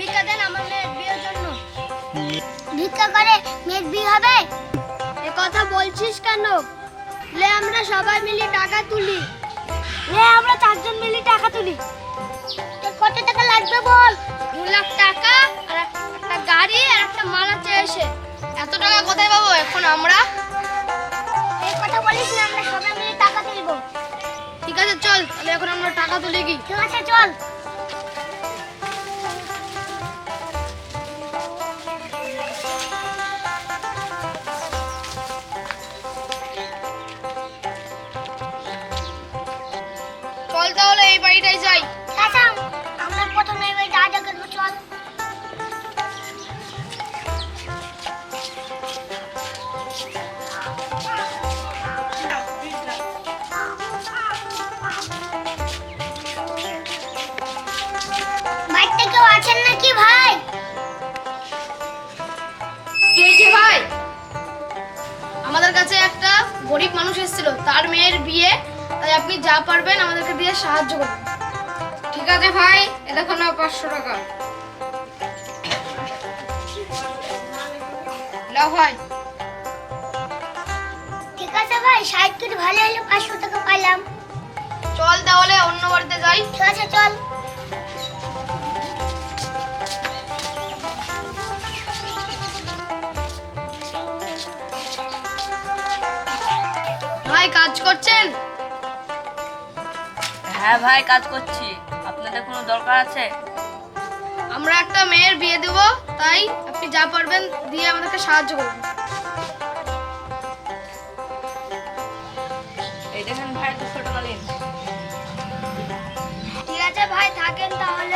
ভিক্ষা দেন আমার মেয়ের বিয়ের জন্য? ভিক্ষা করে মেয়ের বিয়ে হবে? এ কথা বলছিস কেন? লে আমরা সবাই মিলে টাকা তুলি। লে আমরা চারজন মিলে টাকা তুলি। তোর কত টাকা লাগবে বল? দু লাখ টাকা আর একটা গাড়ি আর একটা মালা চেয়েছে এত টাকা কোথায় পাবো এখন আমরা? এই কথা বলিস না আমরা সবাই মিলে টাকা তুলবো। ঠিক আছে চল তাহলে এখন আমরা টাকা তুলে কি ঠিক আছে চল। এই বাড়িটাই যাই। আমরা প্রথমে যা করব চল। আমাদের কাছে একটা গরিব মানুষ এসেছিল তার মেয়ের বিয়ে তাই আপনি যা পারবেন আমাদেরকে দিয়ে সাহায্য করবেন ঠিক আছে ভাই? এ দেখো না পাঁচশো টাকা। নাও ভাই। ঠিক আছে ভাই ষাট কোটি ভালো হলে পাঁচশো টাকা পাইলাম। চল তাহলে অন্য বাড়িতে যাই। ঠিক আছে চল। ভাই কাজ করছেন? হ্যাঁ ভাই কাজ করছি। আপনাদের কোনো দরকার আছে? আমরা একটা মেয়ের বিয়ে দেব তাই আপনি যা পারবেন দিয়ে আমাদেরকে সাহায্য করুন। এই দেখেন ভাই দুশো টাকা ঠিক আছে ভাই থাকেন তাহলে।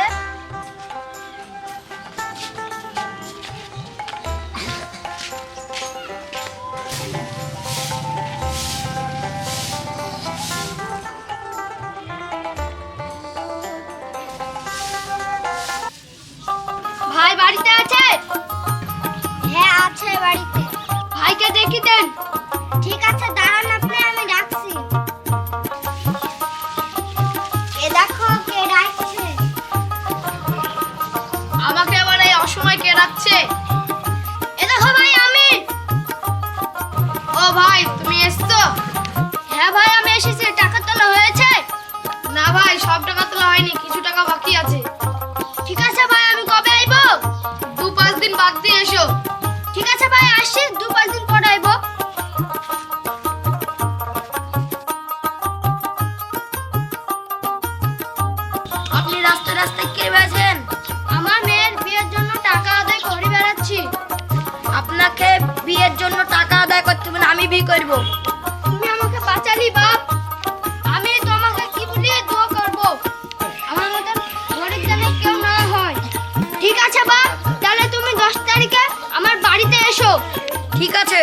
রাস্তায় রাস্তায় কে বেড়াচ্ছেন আমার মেয়ের বিয়ের জন্য টাকা আদায় করে বেড়াচ্ছি। আপনাকে বিয়ের জন্য টাকা আদায় করতে হবে আমি বিয়ে করব। তুমি আমাকে বাঁচালি, বাপ। আমি তোমাকে কি বলিয়ে দোয়া করব? আমার কেউ না হয়। ঠিক আছে, বাপ। তাহলে তুমি দশ তারিখে আমার বাড়িতে এসো। ঠিক আছে।